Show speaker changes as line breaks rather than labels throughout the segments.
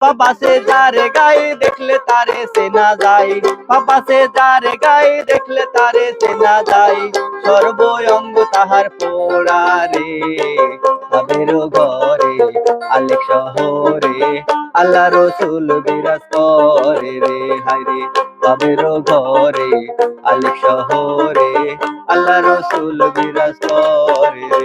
বাবা সে যারে গায়ে দেখলে তারে সেনা যায়। বাবা সে যারে গায়ে দেখলে তারে সেনা যায়। সর্বঙ্গ তাহার পোড়া রে আবের ঘরে, আলেক শহরে, আল্লাহ রসুল বিরাজ করে রে, হায় রে আবের ঘরে, আলেক শহরে, আল্লাহ রসুল বিরাজ করে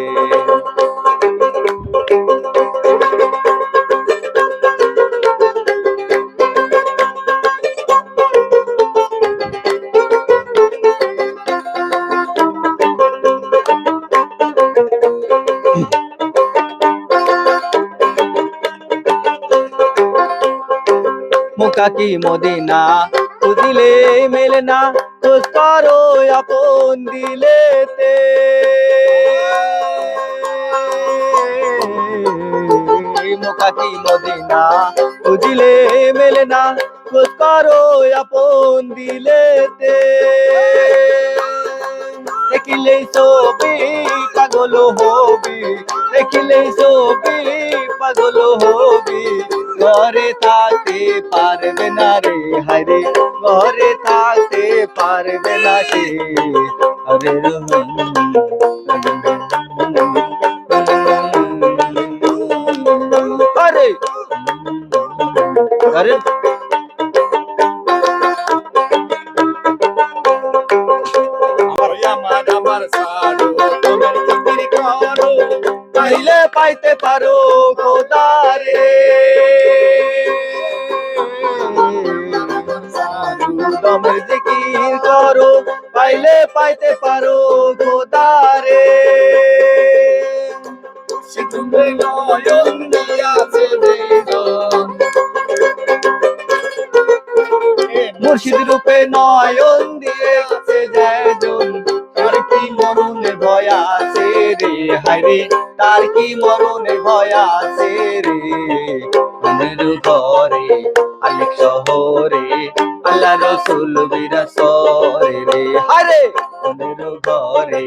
রে মুখা কি মদিনা। খুঁজিলে মেলে না খোঁজ করো আপন দিলেতে। মুখা কি মদিনা। খুঁজিলে মেলে না খোঁজ করো আপন দিলেতে। দেখিলেই ছবি পাগল হবি, দেখিলেই ছবি পাগল হবি। ঘরে থাকতে পারবে না রে, হারে ঘরে থাকতে পারবে না সে।
তোমার জিকির করো,
পাইলে পাইতে পারো খোদারে দমের জিকির করো, পাইলে পাইতে পারো খোদারে
সে তুমি নয়ন দিয়াছে
মুর্শিদ রূপে নয়ন দিয়েছে জয়জন তার কি মরণে ভয় আছে রে? হায়রে তার কি মরণে ভয় আছে রে? মনের ঘরে শহরে আল্লাহ রসুল বিরাসরে রে। হায়রে মনের ঘরে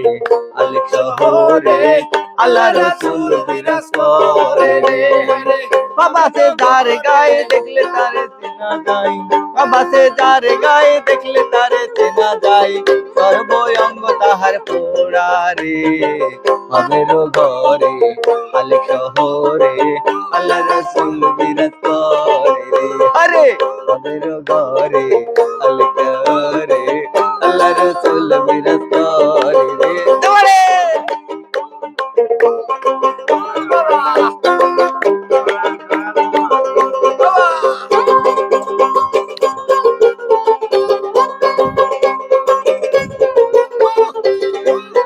আলেক শহরে আল্লাহ রসুল বিরাসরে রে। বাবা সে যার গায়ে দেখলে তারে চেনা যায় বাবা সে যার গায়ে দেখলে তারে চেনা যায় সর্বঙ্গ তাহার পোড়া রে আমের ঘরে আলেক শহরে আল্লাহ রসুল Thank you.